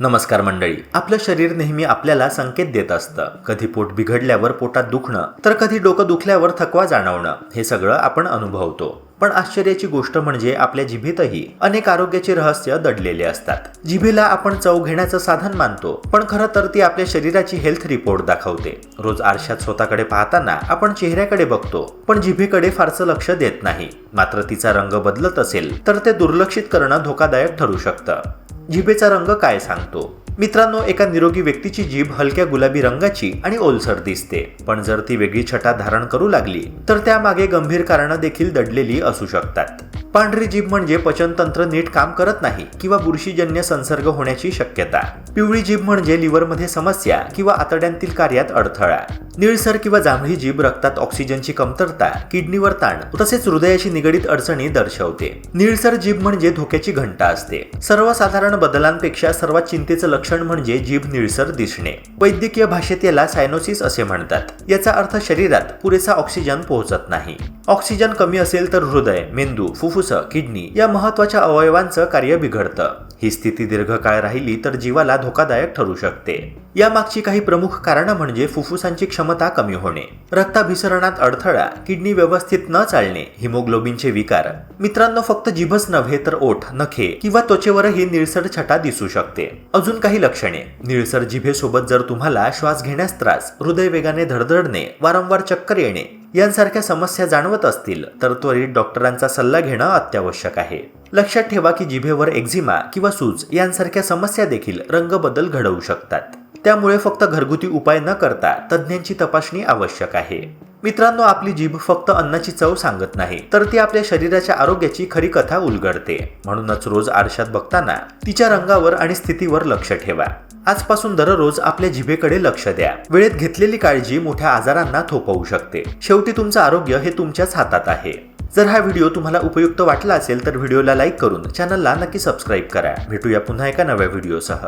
नमस्कार मंडळी आपलं शरीर नेहमी आपल्याला संकेत देत असतं. कधी पोट बिघडल्यावर पोटात दुखणं तर कधी डोकं दुखल्यावर थकवा जाणवणं हे सगळं आपण अनुभवतो. पण आश्चर्याची गोष्ट म्हणजे आपल्या जिभेतही अनेक आरोग्याचे रहस्य दडलेले असतात. जिभेला आपण चव घेण्याचं साधन मानतो पण खरं तर ती आपल्या शरीराची हेल्थ रिपोर्ट दाखवते. रोज आरशात स्वतःकडे पाहताना आपण चेहऱ्याकडे बघतो पण जिभेकडे फारसं लक्ष देत नाही. मात्र तिचा रंग बदलत असेल तर ते दुर्लक्षित करणं धोकादायक ठरू शकतं. जिभेचा रंग काय सांगतो? मित्रांनो एका निरोगी व्यक्तीची जीभ हलक्या गुलाबी रंगाची आणि ओलसर दिसते. पण जर ती वेगळी छटा धारण करू लागली तर त्यामागे गंभीर कारणं देखील दडलेली असू शकतात. पांढरी जीभ म्हणजे पचनतंत्र नीट काम करत नाही किंवा बुरशीजन्य संसर्ग होण्याची शक्यता. पिवळी जीभ म्हणजे लिव्हरमध्ये समस्या किंवा आतड्यांतील कार्यात अडथळा. निळसर किंवा जांभळी जीभ रक्तात ऑक्सिजनची कमतरता किडनीवर ताण तसेच हृदयाशी निगडीत अडचणी दर्शवते. निळसर जीभ म्हणजे धोक्याची घंटा असते. सर्वसाधारण बदलांपेक्षा सर्वात चिंतेचं लक्षण म्हणजे जीभ निळसर दिसणे. वैद्यकीय भाषेत याला सायनोसिस असे म्हणतात. याचा अर्थ शरीरात पुरेसा ऑक्सिजन पोहोचत नाही. ऑक्सिजन कमी असेल तर हृदय मेंदू फुफ्फुस किडनी या महत्त्वाच्या अवयवांचं कार्य बिघडतं. ही स्थिती दीर्घकाळ राहिली तर जीवाला धोकादायक ठरू शकते. यामागची काही प्रमुख कारणं म्हणजे फुफ्फुसांची क्षमता कमी होणे रक्ताभिसरणात अडथळा किडनी व्यवस्थित न चालणे हिमोग्लोबिनचे विकार. मित्रांनो फक्त जिभच नव्हे तर ओठ नखे किंवा त्वचेवरही निळसर छटा दिसू शकते. अजून काही लक्षणे. निळसर जिभेसोबत जर तुम्हाला श्वास घेण्यास त्रास हृदय वेगाने धडधडणे वारंवार चक्कर येणे यांसारख्या समस्या जाणवत असतील तर त्वरित डॉक्टरांचा सल्ला घेणं अत्यावश्यक आहे. लक्षात ठेवा की जिभेवर एक्झिमा किंवा सूज यांसारख्या समस्या देखील रंग बदल घडवू शकतात. त्यामुळे फक्त घरगुती उपाय न करता तज्ज्ञांची तपासणी आवश्यक आहे. मित्रांनो आपली जीभ फक्त अन्नाची चव सांगत नाही तर ती आपल्या शरीराच्या आरोग्याची खरी कथा उलगडते. म्हणूनच रोज आरशात बघताना तिच्या रंगावर आणि स्थितीवर लक्ष ठेवा. आजपासून दररोज आपल्या जिभेकडे लक्ष द्या. वेळेत घेतलेली काळजी मोठ्या आजारांना थोपवू शकते. शेवटी तुमचं आरोग्य हे तुमच्याच हातात आहे. जर हा व्हिडिओ तुम्हाला उपयुक्त वाटला असेल तर व्हिडिओला लाईक करून चॅनलला नक्की सबस्क्राईब करा. भेटूया पुन्हा एका नव्या व्हिडिओसह.